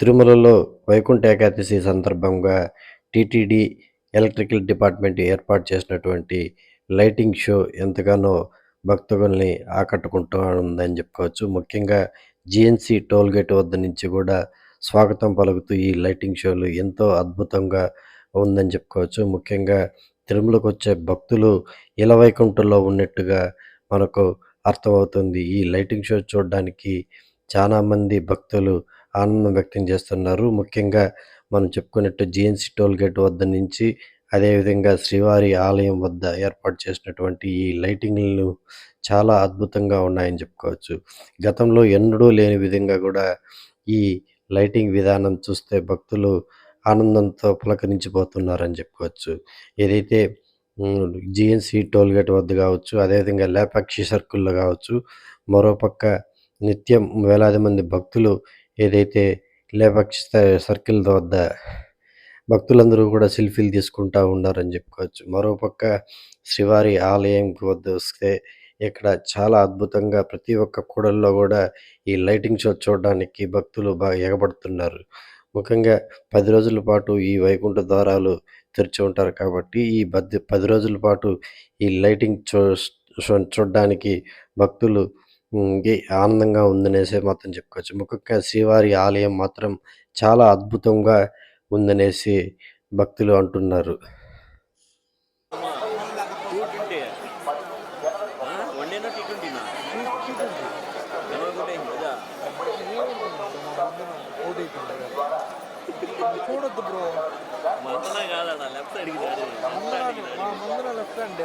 తిరుమలలో వైకుంఠ ఏకాదశి సందర్భంగా TTD electrical department ఏర్పాటు చేసినటువంటి లైటింగ్ షో ఎంతగానో భక్తుల్ని ఆకట్టుకుంటూ ఉందని చెప్పుకోవచ్చు. ముఖ్యంగా జిఎన్సి టోల్గేట్ వద్ద నుంచి కూడా స్వాగతం పలుకుతూ ఈ లైటింగ్ షోలు ఎంతో అద్భుతంగా ఉందని చెప్పుకోవచ్చు. ముఖ్యంగా తిరుమలకు వచ్చే భక్తులు ఇలవైకుంఠంలో ఉన్నట్టుగా మనకు అర్థమవుతుంది. ఈ లైటింగ్ షో చూడడానికి చాలామంది భక్తులు ఆనందం వ్యక్తం చేస్తున్నారు. ముఖ్యంగా మనం చెప్పుకున్నట్టు జిఎన్సి టోల్ గేట్ వద్ద నుంచి అదేవిధంగా శ్రీవారి ఆలయం వద్ద ఏర్పాటు చేసినటువంటి ఈ లైటింగ్లు చాలా అద్భుతంగా ఉన్నాయని చెప్పుకోవచ్చు. గతంలో ఎన్నడూ లేని విధంగా కూడా ఈ లైటింగ్ విధానం చూస్తే భక్తులు ఆనందంతో పులకరించిపోతున్నారని చెప్పుకోవచ్చు. ఏదైతే జిఎన్సి టోల్గేట్ వద్ద కావచ్చు అదేవిధంగా లేపాక్షి సర్కిల్లో కావచ్చు మరోపక్క నిత్యం వేలాది మంది భక్తులు ఏదైతే లేపాక్షి సర్కిల్ వద్ద భక్తులందరూ కూడా సెల్ఫీలు తీసుకుంటూ ఉన్నారని చెప్పుకోవచ్చు. మరోపక్క శ్రీవారి ఆలయం వద్ద వస్తే ఇక్కడ చాలా అద్భుతంగా ప్రతి ఒక్క కూడల్లో కూడా ఈ లైటింగ్ షో చూడడానికి భక్తులు బాగా ఎగబడుతున్నారు. ముఖ్యంగా పది రోజుల పాటు ఈ వైకుంఠ ద్వారాలు తెరిచి ఉంటారు కాబట్టి ఈ పది పది రోజుల పాటు ఈ లైటింగ్ చూ చూడడానికి భక్తులు ఆనందంగా ఉందనేసి మాత్రం చెప్పుకోవచ్చు. ముఖ్యంగా శ్రీవారి ఆలయం మాత్రం చాలా అద్భుతంగా ఉందనేసి భక్తులు అంటున్నారు. చూడొద్దు బ్రో మందన కాదన్న లెఫ్ట్ అడిగినాడు లెఫ్ట్ అండి.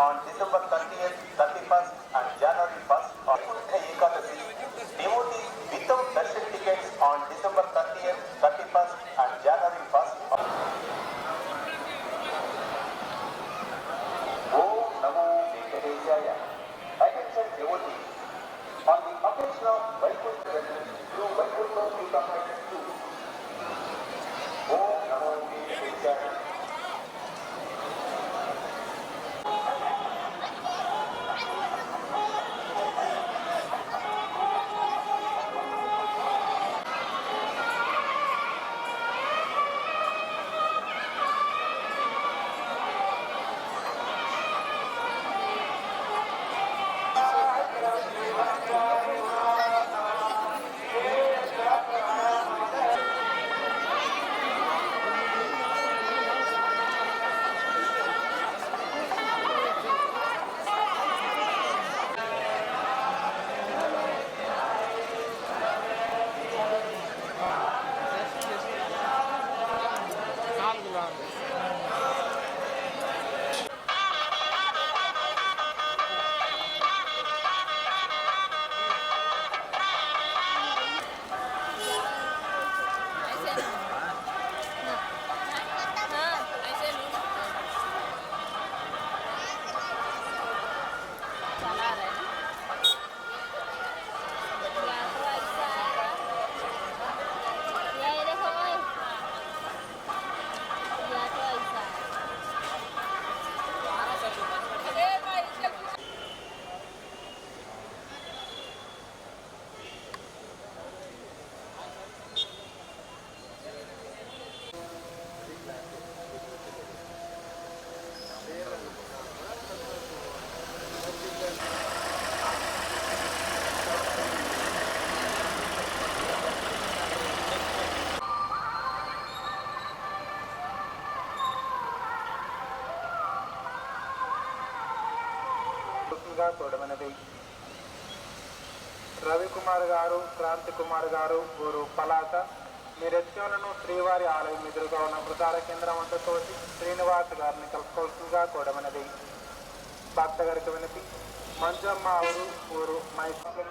और दिसंबर तक కలవలసిందిగా చూడమన్నది రవికుమార్ గారు క్రాంతి కుమార్ గారు ఊరు పలాస మీ శ్రీవారి ఆలయం ఎదురుగా ఉన్న ప్రచార కేంద్రం వద్ద తోటి శ్రీనివాస్ గారిని కలుసుకోవాల్సిందిగా కూడమన్నది భక్త గారికి వినతి. మంజమ్మ ఊరు ఊరు మైసూరు